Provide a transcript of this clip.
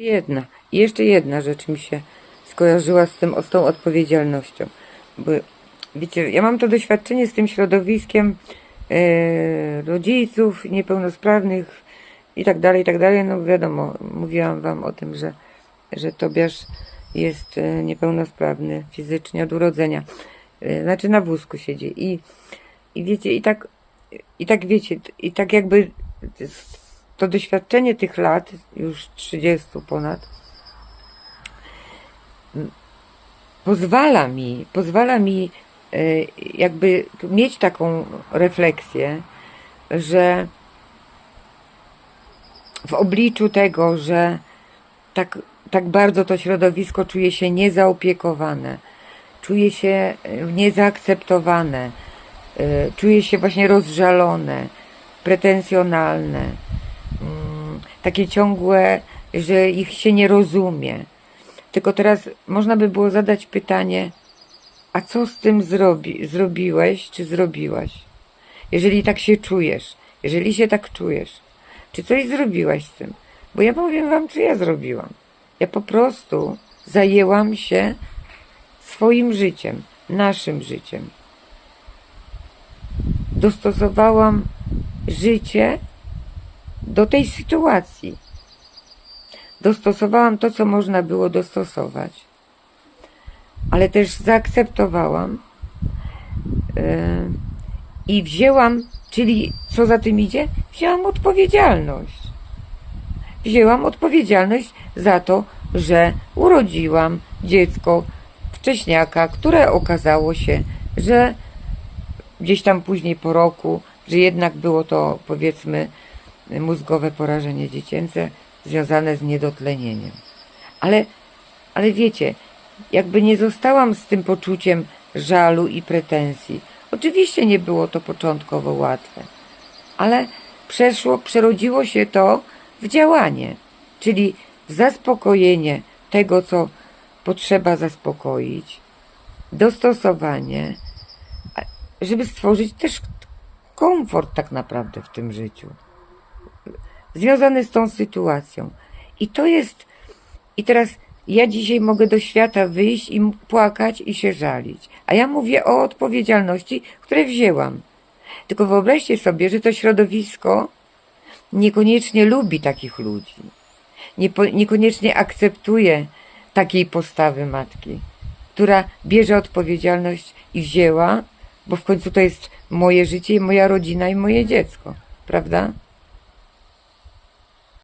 Jedna. Jeszcze jedna rzecz mi się skojarzyła z tym, z tą odpowiedzialnością. Bo wiecie, ja mam to doświadczenie z tym środowiskiem e, rodziców niepełnosprawnych i tak dalej, i tak dalej. No wiadomo, mówiłam wam o tym, że, że Tobiasz jest e, niepełnosprawny fizycznie od urodzenia. E, znaczy na wózku siedzi. I, i wiecie, i tak, i tak wiecie, i tak jakby to doświadczenie tych lat, już 30 ponad, pozwala mi, pozwala mi e, jakby mieć taką refleksję, że w obliczu tego, że tak, tak bardzo to środowisko czuje się niezaopiekowane, czuje się e, niezaakceptowane, e, czuje się właśnie rozżalone, pretensjonalne, takie ciągłe, że ich się nie rozumie. Tylko teraz można by było zadać pytanie, a co z tym zrobi, zrobiłeś, czy zrobiłaś? Jeżeli tak się czujesz, jeżeli się tak czujesz, czy coś zrobiłaś z tym? Bo ja powiem wam, co ja zrobiłam. Ja po prostu zajęłam się swoim życiem, naszym życiem. Dostosowałam życie do tej sytuacji. Dostosowałam to, co można było dostosować, ale też zaakceptowałam yy, i wzięłam, czyli co za tym idzie? Wzięłam odpowiedzialność. Wzięłam odpowiedzialność za to, że urodziłam dziecko wcześniaka, które okazało się, że gdzieś tam później po roku, że jednak było to powiedzmy mózgowe porażenie dziecięce związane z niedotlenieniem. Ale, ale wiecie, jakby nie zostałam z tym poczuciem żalu i pretensji. Oczywiście nie było to początkowo łatwe, ale przeszło, przerodziło się to w działanie, czyli w zaspokojenie tego, co potrzeba zaspokoić, dostosowanie, żeby stworzyć też komfort tak naprawdę w tym życiu, związany z tą sytuacją. I to jest, i teraz ja dzisiaj mogę do świata wyjść i płakać i się żalić. A ja mówię o odpowiedzialności, które wzięłam. Tylko wyobraźcie sobie, że to środowisko niekoniecznie lubi takich ludzi. Niekoniecznie akceptuje takiej postawy matki, która bierze odpowiedzialność i wzięła, bo w końcu to jest moje życie i moja rodzina i moje dziecko, prawda?